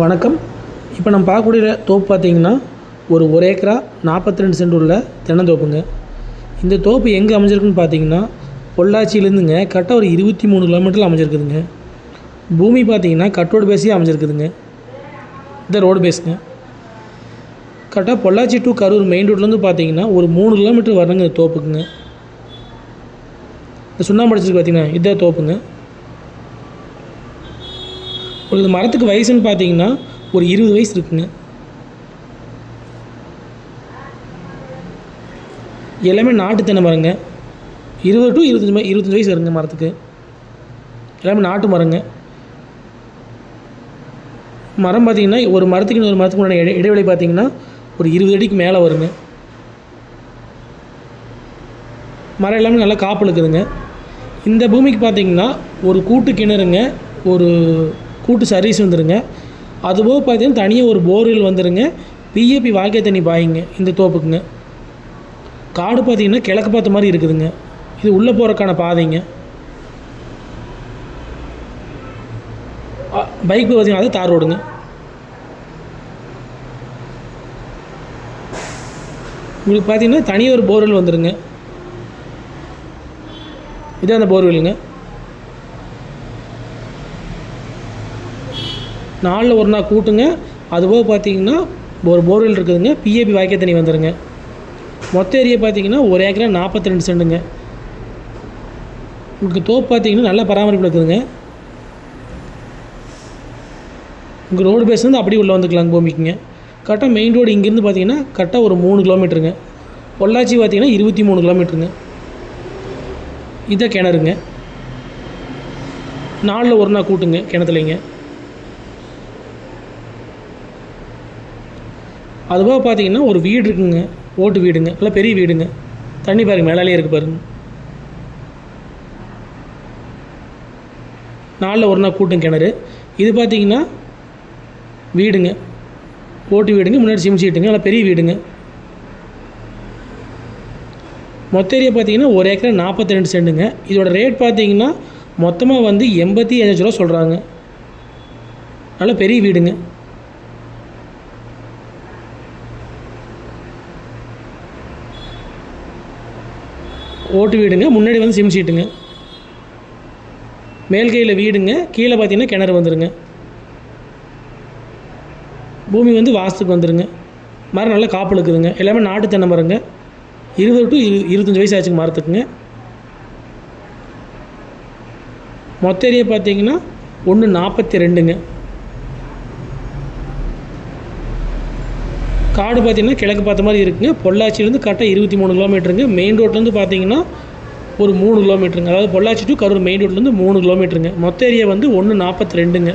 வணக்கம். இப்போ நம்ம பார்க்கக்கூடிய தோப்பு பார்த்தீங்கன்னா ஒரு ஒரு ஏக்கரா நாற்பத்தி ரெண்டு சென்ட் உள்ள தென்னந்தோப்புங்க. இந்த தோப்பு எங்கே அமைஞ்சிருக்குன்னு பார்த்தீங்கன்னா பொள்ளாச்சியிலேருந்துங்க கரெக்டாக ஒரு இருபத்தி மூணு கிலோமீட்டரில் அமைஞ்சிருக்குதுங்க. பூமி பார்த்தீங்கன்னா கட்டோடு பேஸே அமைஞ்சிருக்குதுங்க. இந்த ரோடு பேஸுங்க கரெக்டாக பொள்ளாச்சி டு கரூர் மெயின் ரோட்லேருந்து பார்த்தீங்கன்னா ஒரு மூணு கிலோமீட்டர் வரணுங்க இந்த தோப்புக்குங்க. இந்த சுண்ணாம்பு அடிச்சிருக்கு பார்த்தீங்கன்னா இதான் தோப்புங்க. ஒரு இது மரத்துக்கு வயசுன்னு பார்த்தீங்கன்னா ஒரு இருபது வயசு இருக்குங்க. எல்லாமே நாட்டு தென்னை மரங்க. இருபது டு இருபத்தஞ்சி ம- இருபத்தஞ்சி வயசு வருங்க மரத்துக்கு. எல்லாமே நாட்டு மரங்க. மரம் பார்த்தீங்கன்னா ஒரு மரத்துக்கு இன்னொரு மரத்துக்கு உண்டான இடை இடைவெளி பார்த்தீங்கன்னா ஒரு இருபது அடிக்கு மேலே வருங்க. மரம் எல்லாமே நல்லா காப்பு இருக்குதுங்க இந்த பூமிக்கு பார்த்தீங்கன்னா ஒரு கூட்டு கிணறுங்க ஒரு கூட்டு சர்வீஸ் வந்துடுங்க அதுபோக பார்த்தீங்கன்னா தனியாக ஒரு போர்வெல் வந்துடுங்க பிஏபி வாழ்க்கை தண்ணி பாயுங்க இந்த தோப்புக்குங்க. காடு பார்த்தீங்கன்னா கிழக்கு பார்த்த மாதிரி இருக்குதுங்க. இது உள்ளே போகிறக்கான பாதைங்க. பைக் பார்த்தீங்கன்னா அது தார் ரோடுங்க. உங்களுக்கு பார்த்தீங்கன்னா தனியாக ஒரு போர்வெல் வந்துடுங்க இதான் அந்த போர்வெல்லுங்க நாளில் ஒரு நாள் கூட்டுங்க. அதுபோக பார்த்தீங்கன்னா ஒரு போர்வெல் இருக்குதுங்க. பிஏபி வாய்க்க தண்ணி வந்துடுங்க மொத்த ஏரியா பார்த்தீங்கன்னா ஒரு ஏக்கரா நாற்பத்தி ரெண்டு செண்டுங்க உங்களுக்கு தோப்பு பார்த்தீங்கன்னா நல்ல பராமரிப்பு இருக்குதுங்க. உங்கள் ரோடு பேஸ் வந்து அப்படியே உள்ளே வந்துக்கலாங்க பூமிக்குங்க. கரெக்டாக மெயின் ரோடு இங்கேருந்து பார்த்தீங்கன்னா கரெக்டாக ஒரு மூணு கிலோமீட்டருங்க பொள்ளாச்சி பார்த்தீங்கன்னா இருபத்தி மூணு கிலோமீட்டருங்க இதான் கிணறுங்க. நாளில் ஒரு நாள் கூட்டுங்க கிணத்துலைங்க. அதுபோக பார்த்தீங்கன்னா ஒரு வீடு இருக்குங்க ஓட்டு வீடுங்க நல்லா பெரிய வீடுங்க. தண்ணி பாருங்க மேலாலே இருக்கு பாருங்க. நாளில் ஒரு நாள் கூட்டும் கிணறு. இது பார்த்தீங்கன்னா வீடுங்க. ஓட்டு வீடுங்க முன்னாடி சிம் சீட்டுங்க நல்லா பெரிய வீடுங்க. மொத்த ஏரியா பார்த்தீங்கன்னா ஒரு ஏக்கர் நாற்பத்தி ரெண்டு சென்ட்டுங்க இதோட ரேட் பார்த்தீங்கன்னா மொத்தமாக வந்து எண்பத்தி அஞ்சு ரூபா சொல்கிறாங்க நல்ல பெரிய வீடுங்க. ஓட்டு வீடுங்க முன்னாடி வந்து சிம் சீட்டுங்க. மேல் கையில் வீடுங்க கீழே பார்த்தீங்கன்னா கிணறு வந்துடுங்க பூமி வந்து வாஸ்துக்கு வந்துடுங்க மரம் நல்லா காப்பு இருக்குதுங்க எல்லாமே நாட்டு தென்னை மரங்க. இருபது டு இரு இருபத்தஞ்சி வயசு ஆச்சுங்க மரத்துக்குங்க. மொத்த ஏரியா பார்த்தீங்கன்னா ஒன்று நாற்பத்தி ரெண்டுங்க. காடு பார்த்தீங்கன்னா கிழக்கு பார்த்த மாதிரி இருக்குங்க. பொள்ளாச்சியிலேருந்து கரெக்டாக இருபத்தி மூணு கிலோமீட்டருங்க. மெயின் ரோட்லேருந்து பார்த்தீங்கன்னா ஒரு மூணு கிலோமீட்டருங்க. அதாவது பொள்ளாச்சி டு கரூர் மெயின் ரோட்லேருந்து மூணு கிலோமீட்டருங்க. மொத்த ஏரியா வந்து ஒன்று நாற்பத்தி ரெண்டுங்க.